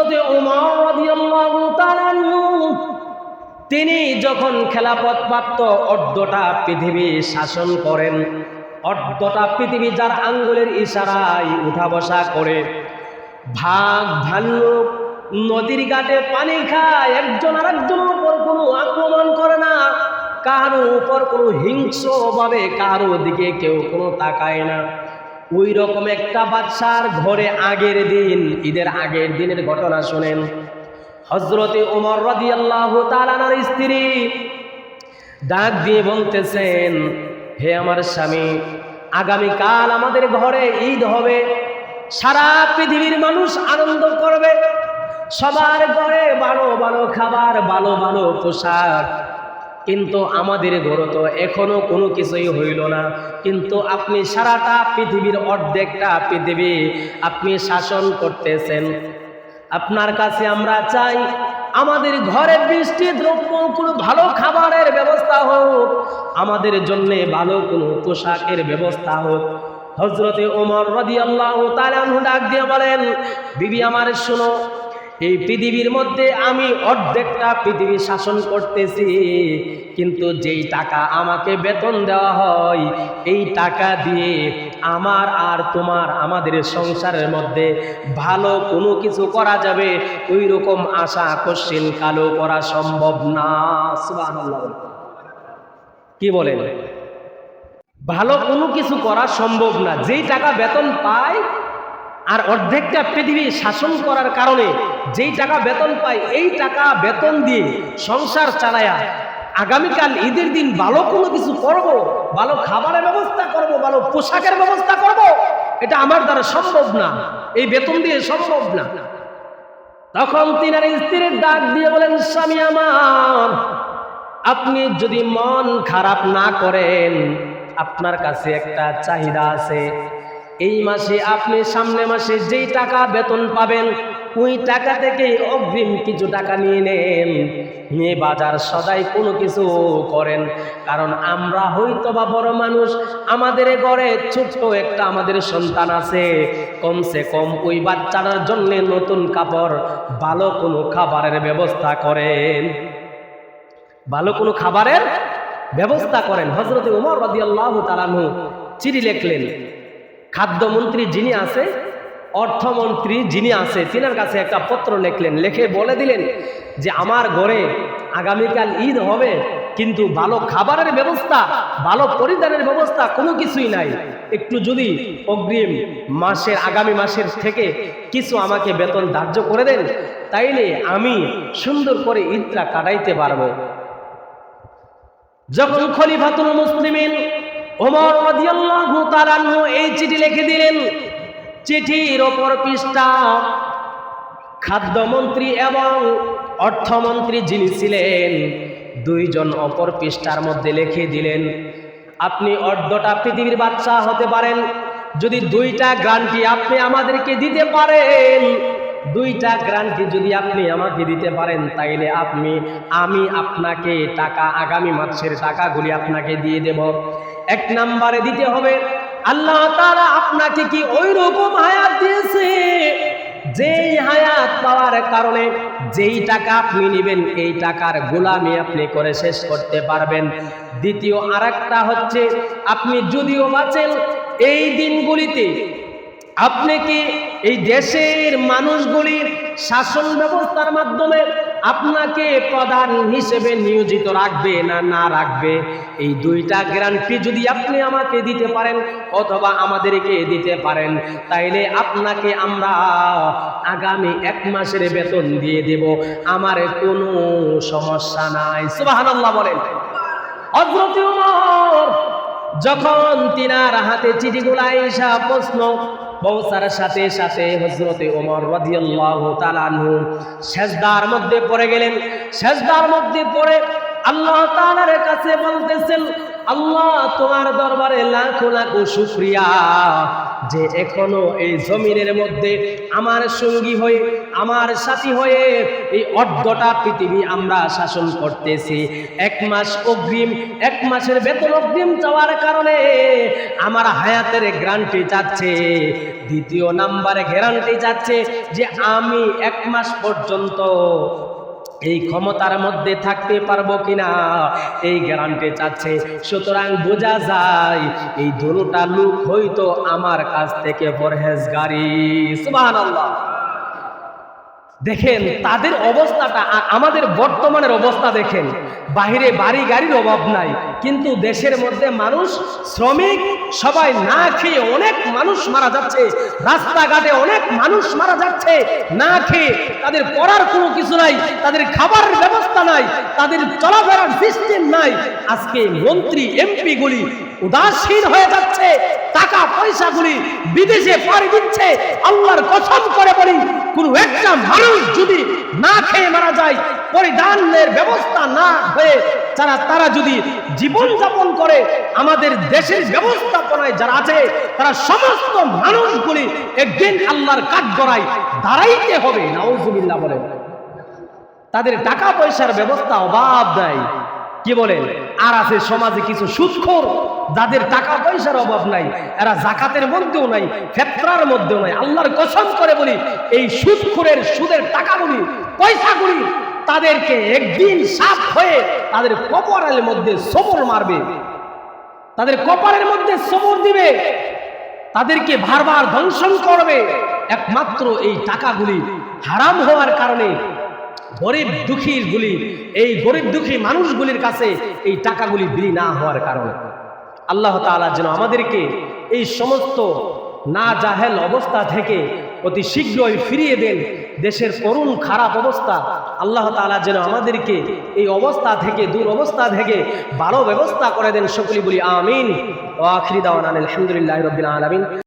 হজরতে উমর রাদিয়াল্লাহু তাআলা তিনি যখন খেলাপথ প্রাপ্ত অর্ধটা পৃথিবী শাসন করেন, অর্ধটা পৃথিবী যার আঙ্গুলের ইশারায় উঠা বসা করে, ভাগ ভাল্লুক নদীর ঘাটে পানি খায়, একজন আর একজনের উপর কোনো আক্রমণ করে না, কারও উপর কোনো হিংস্রভাবে কারও দিকে কেউ কোনো তাকায় না। ওই রকম একটা বাচ্চার ঘরে আগের দিন, ঈদের আগের দিনের ঘটনা শোনেন। হজরতে ওমর আল্লাহ তালানার স্ত্রী ডাক দিয়ে বলতেছেন, হে আমার স্বামী, আগামীকাল আমাদের ঘরে ঈদ হবে। সারা পৃথিবীর মানুষ আনন্দ করবে। সবার ঘরে ভালো ভালো খাবার, ভালো ভালো পোশাক কিন্তু আমাদের ঘরে তো এখনও কোনো কিছুই হইল না। কিন্তু আপনি সারাটা পৃথিবীর অর্ধেকটা পৃথিবী আপনি শাসন করতেছেন। আপনার কাছে আমরা চাই আমাদের ঘরে বৃষ্টি, দ্রব্য, কোনো ভালো খাবারের ব্যবস্থা হোক। আমাদের জন্যে ভালো কোনো পোশাকের ব্যবস্থা হোক। হজরতে ওমর রদি আল্লাহ ডাক দিয়ে বলেন, বিবি আমার শোনো এই পৃথিবীর মধ্যে আমি অর্ধেকটা পৃথিবী শাসন করতেছি। কিন্তু যেই টাকা আমাকে বেতন দেওয়া হয়, এই টাকা দিয়ে আমার আর তোমার আমাদের সংসারের মধ্যে ভালো কোনো কিছু করা যাবে ওই রকম আশা কোশ্চিন কালো করা সম্ভব না। কি বলেন? ভালো কোনো কিছু করা সম্ভব না। যেই টাকা বেতন পায় আর অর্ধেকটা পৃথিবী শাসন করার কারণে যেই টাকা বেতন পায়, এই টাকা বেতন দিয়ে সংসার চালায়া আগামীকাল ঈদের দিন ভালো কোনো কিছু করব, ভালো খাবারের ব্যবস্থা করব, ভালো পোশাকের ব্যবস্থা করব, এটা আমার দ্বারা সম্ভব না, এই বেতন দিয়ে সম্ভব না। তখন তিনার স্ত্রীর ডাক দিয়ে বলেন, স্বামী আমার, আপনি যদি মন খারাপ না করেন, আপনার কাছে একটা চাহিদা আছে। এই মাসে আপনি সামনে মাসে যেই টাকা বেতন পাবেন, ওই টাকা থেকে অগ্রিম কিছু টাকা নিয়ে নেন। নিয়ে বাজার সদাই কোনো কিছু করেন। কারণ আমরা হয়তো বা বড় মানুষ, আমাদের ঘরে ছোট্ট একটা আমাদের সন্তান আছে। কমসে কম ওই বাচ্চাটার জন্য নতুন কাপড়, ভালো কোনো খাবারের ব্যবস্থা করেন। ভালো কোনো খাবারের ব্যবস্থা করেন। হজরত উমর রাদিয়াল্লাহু তাআলাহু চিঠি লিখলেন খাদ্যমন্ত্রী যিনি আছে, অর্থমন্ত্রী যিনি আছে, তিনার কাছে একটা পত্র লিখলেন। লিখে বলে দিলেন যে, আমার ঘরে আগামীকাল ঈদ হবে, কিন্তু ভালো খাবারের ব্যবস্থা, ভালো পরিধানের ব্যবস্থা কোনো কিছুই নাই। একটু যদি অগ্রিম মাসের, আগামী মাসের থেকে কিছু আমাকে বেতন ধার্য করে দেন, তাইলে আমি সুন্দর করে ঈদটা কাটাইতে পারব। যখন খলিফাতুল মুসলিমিন ওমর রাদিয়াল্লাহু তাআলা আনহু এই চিঠি লিখে দিলেন, চিঠির ওপর পৃষ্ঠা খাদ্যমন্ত্রী এবং অর্থমন্ত্রী যিনি ছিলেন, দুইজন অপর পৃষ্ঠার মধ্যে লিখে দিলেন, আপনি অর্ধটা পৃথিবীর বাচ্চা হতে পারেন। যদি দুইটা গ্রান্টি আপনি আমাদেরকে দিতে পারেন, দুইটা গ্রান্টি যদি আপনি আমাকে দিতে পারেন, তাইলে আপনি, আমি আপনাকে টাকা, আগামী মাসের টাকাগুলি আপনাকে দিয়ে দেব। এক নাম্বারে দিতে হবে। আল্লাহ তারা আপনাকে কি ওই রকম হায়াত দিয়েছে? যেই হায়াত পাওয়ার কারণে যেই টাকা আপনি নেবেন, এই টাকার গোলামি আপনি করে শেষ করতে পারবেন। দ্বিতীয় আর হচ্ছে, আপনি যদিও বাঁচেন, এই দিনগুলিতে আপনি কি এই দেশের মানুষগুলির শাসন ব্যবস্থার মাধ্যমে আপনাকে প্রধান হিসেবে নিয়োজিত রাখবে না না রাখবে? এই দুইটা গ্যারান্টি যদি আপনি আমাকে দিতে পারেন, অথবা আমাদেরকে দিতে পারেন, তাইলে আপনাকে আমরা আগামী এক মাসের বেতন দিয়ে দেব। আমার কোনো সমস্যা নাই। সুবহানাল্লাহ বলেন। যখন তিনার হাতে চিঠিগুলা এসা প্রশ্ন পৌঁছার সাথে সাথে হজরতে ওমর রাদিয়াল্লাহু তাআলা আনহু সেজদার মধ্যে পড়ে গেলেন। সেজদার মধ্যে পড়ে আল্লাহ তাআলার কাছে বলতেছেন, আল্লাহ, তোমার দরবারে লাখো লাখো শুকরিয়া। যে এখনও এই জমিনের মধ্যে আমার সঙ্গী হয়ে, আমার সাথী হয়ে এই অর্ধটা পৃথিবী আমরা শাসন করতেছি। এক মাস অগ্রিম, এক মাসের বেতন অগ্রিম চাওয়ার কারণে আমার হায়াতের গ্যারান্টি যাচ্ছে। দ্বিতীয় নাম্বারে গ্যারান্টি যাচ্ছে যে আমি এক মাস পর্যন্ত এই ক্ষমতার মধ্যে থাকতে পারব কিনা? এই গ্যারান্টি চাচ্ছে। সুতরাং বোঝা যায়, এই দুটা লুক হইতো আমার কাছ থেকে পরহেজগারি। সুবহানাল্লাহ। দেখেন, তাদের অবস্থাটা আর আমাদের বর্তমানের অবস্থা দেখেন। বাহিরে বাড়ি গাড়ির অভাব নাই, কিন্তু দেশের মধ্যে মানুষ, শ্রমিক সবাই না খেয়ে অনেক মানুষ মারা যাচ্ছে, রাস্তাঘাটে অনেক মানুষ মারা যাচ্ছে, না খেয়ে তাদের পড়ার কোনো কিছু নাই, তাদের খাবারের ব্যবস্থা নাই, তাদের চলাফেরার সিস্টেম নাই। আজকে মন্ত্রী এমপি গুলি উদাসীন হয়ে যাচ্ছে টাকা পয়সাগুলি বিদেশে পাড়ি দিচ্ছে, আল্লাহর কসম করে বলি, কোন একটা মানুষ যদি না খেয়ে মারা যায়, পরিধানের ব্যবস্থা না হয়ে তারা তারা যদি জীবন যাপন করে, আমাদের দেশের ব্যবস্থাপনায় যারা আছে, তারা সমস্ত মানুষগুলি একদিন আল্লাহর কাজ গড়াই দাঁড়াইতে হবে, নাউজুবিল্লাহ বলে। তাদের টাকা পয়সার ব্যবস্থা অভাব দেয় কি বলেন? আর আছে সমাজে কিছু সুৎখোর যাদের টাকা পয়সার অভাব নাই, এরা জাকাতের মধ্যেও নাই ফেতরার মধ্যেও নাই। আল্লাহর কসম করে বলি, এই সুৎখোরের সুদের টাকাগুলি, পয়সাগুলি তাদেরকে একদিন সাফ হয়ে তাদের কপারের মধ্যে সবর মারবে। তাদের কপালের মধ্যে সবর দিবে। তাদেরকে বারবার ধ্বংসন করবে। একমাত্র এই টাকাগুলি হারাম হওয়ার কারণে গরিব দুঃখীর গুলি, এই গরিব দুঃখী মানুষগুলির কাছে এই টাকাগুলি বিলি না হওয়ার কারণে। আল্লাহ তালা যেন আমাদেরকে এই সমস্ত না জাহেল অবস্থা থেকে অতি শীঘ্রই ফিরিয়ে দেন। দেশের করুণ খারাপ অবস্থা আল্লাহ তালা যেন আমাদেরকে এই অবস্থা থেকে দূর অবস্থা থেকে ভালো ব্যবস্থা করে দেন। সকলি বলি আমিন। ও আখরিদাওয়ান আলহামদুলিল্লাহ রবিন আলমিন।